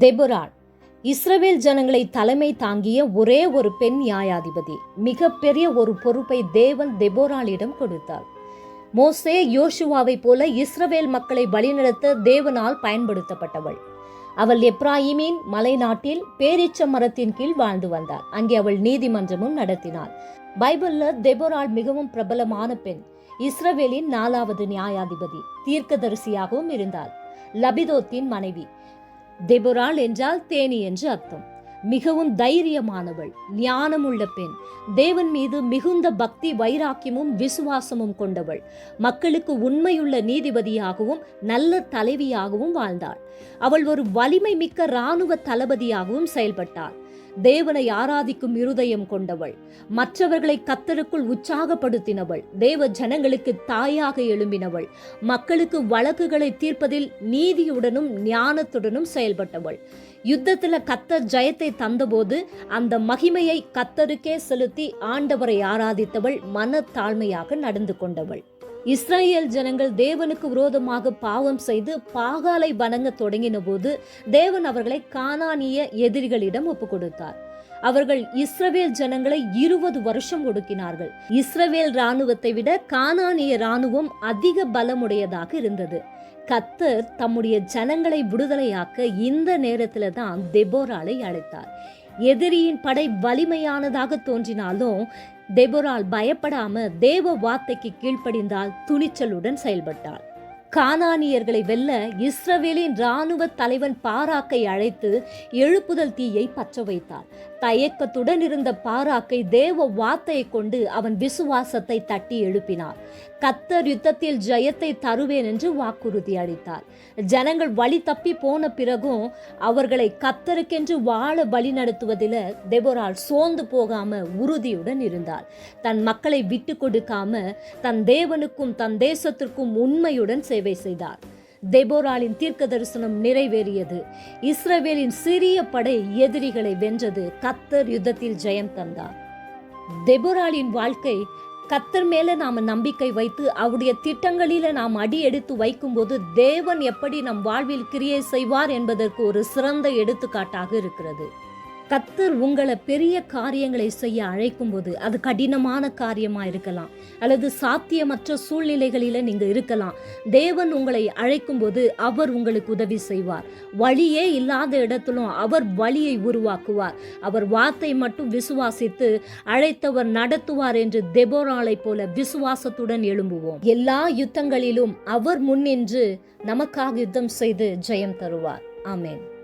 தெபொராள் இஸ்ரவேல் ஜனங்களை தலைமை தாங்கிய ஒரே ஒரு பெண் நியாயாதிபதி மிகப்பெரிய ஒரு பொறுப்பை தேவன் தெபோராளிடம் கொடுத்தார். மோசே யோசுவாவை போல இஸ்ரவேல் மக்களை வழிநடத்த தேவனால் பயன்படுத்தப்பட்டவள். அவள் எப்ராஹிமின் மலைநாட்டில் பேரீச்ச மரத்தின் கீழ் வாழ்ந்து வந்தாள். அங்கே அவள் நீதிமன்றமும் நடத்தினாள். பைபிள்ல தெபோராள் மிகவும் பிரபலமான பெண் இஸ்ரவேலின் நாலாவது நியாயாதிபதி தீர்க்கதரிசியாகவும் இருந்தாள். லபிதோத்தின் மனைவி தெபுராள் என்றால் தேனி என்று அர்த்தம். மிகவும் தைரியமானவள் ஞானமுள்ள பெண். தேவன் மீது மிகுந்த பக்தி வைராக்கியமும் விசுவாசமும் கொண்டவள். மக்களுக்கு உண்மையுள்ள நீதிபதியாகவும் நல்ல தலைவியாகவும் வாழ்ந்தாள். அவள் ஒரு வலிமை மிக்க இராணுவ தளபதியாகவும் செயல்பட்டாள். தேவனை ஆராதிக்கும் இருதயம் கொண்டவள். மற்றவர்களை கத்தருக்குள் உற்சாகப்படுத்தினவள். தேவ ஜனங்களுக்கு தாயாக எழும்பினவள். மக்களுக்கு வழக்குகளை தீர்ப்பதில் நீதியுடனும் ஞானத்துடனும் செயல்பட்டவள். யுத்தத்தில் கத்தர் ஜெயத்தை தந்தபோது அந்த மகிமையை கத்தருக்கே செலுத்தி ஆண்டவரை ஆராதித்தவள் மன தாழ்மையாக நடந்து கொண்டவள். இஸ்ரேல் ஜனங்கள் தேவனுக்கு விரோதமாக பாவம் செய்து பாகாலை வணங்க தொடங்கின போது தேவன் அவர்களை கானானிய எதிரிகளிடம் ஒப்பு கொடுத்தார் அவர்கள் இஸ்ரவேல் ஜனங்களை இருபது வருஷம் ஒடுக்கினார்கள். இஸ்ரவேல் ராணுவத்தை விட கானானிய ராணுவம் அதிக பலமுடையதாக இருந்தது. கத்தர் தம்முடைய ஜனங்களை விடுதலையாக்க இந்த நேரத்துல தான் தெபோராலை அழைத்தார். எதிரியின் படை வலிமையானதாக தோன்றினாலும் தெபொரால் பயப்படாம தேவ வார்த்தைக்கு கீழ்ப்படிந்தால் துணிச்சலுடன் செயல்பட்டாள் கானானியர்களை வெல்ல இஸ்ரவேலின் இராணுவ தலைவன் பாராக்கை அழைத்து எழுப்புதல் தீயை பற்ற வைத்தார். தயக்கத்துடன் இருந்த பாராக்கை தேவ வார்த்தையை கொண்டு அவன் விசுவாசத்தை தட்டி எழுப்பினார் கத்தர் யுத்தத்தில் ஜெயத்தை தருவேன் என்று வாக்குறுதி அளித்தார். ஜனங்கள் வழி தப்பி போன பிறகும் அவர்களை கத்தருக்கென்று வாழ வழி நடத்துவதில் தெபொரால் சோர்ந்து போகாம உறுதியுடன் இருந்தார். தன் மக்களை விட்டு கொடுக்காம தன் தேவனுக்கும் தன் தேசத்திற்கும் உண்மையுடன் சேவை செய்தார். தெபோராலின் தீர்க்க தரிசனம் நிறைவேறியது. இஸ்ரவேலின் சிறிய படை எதிரிகளை வென்றது. கத்தர் யுத்தத்தில் ஜெயம் தந்தார். தெபோராலின் வாழ்க்கை கத்தர் மேல நாம நம்பிக்கை வைத்து அவருடைய திட்டங்களில நாம் அடி எடுத்து வைக்கும்போது தேவன் எப்படி நம் வாழ்வில் கிரியை செய்வார் என்பதற்கு ஒரு சிறந்த எடுத்துக்காட்டாக இருக்கிறது. கத்தர் உங்களை பெரிய காரியங்களை செய்ய அழைக்கும் போது அது கடினமான காரியமா இருக்கலாம். அல்லது சாத்தியமற்ற சூழ்நிலைகளில நீங்க இருக்கலாம். தேவன் உங்களை அழைக்கும் போது அவர் உங்களுக்கு உதவி செய்வார். வழியே இல்லாத இடத்திலும் அவர் வழியை உருவாக்குவார். அவர் வார்த்தை மட்டும் விசுவாசித்து அழைத்தவர் நடத்துவார் என்று தெபோராலை போல விசுவாசத்துடன் எழும்புவோம். எல்லா யுத்தங்களிலும் அவர் முன்னின்று நமக்காக யுத்தம் செய்து ஜெயம் தருவார். ஆமேன்.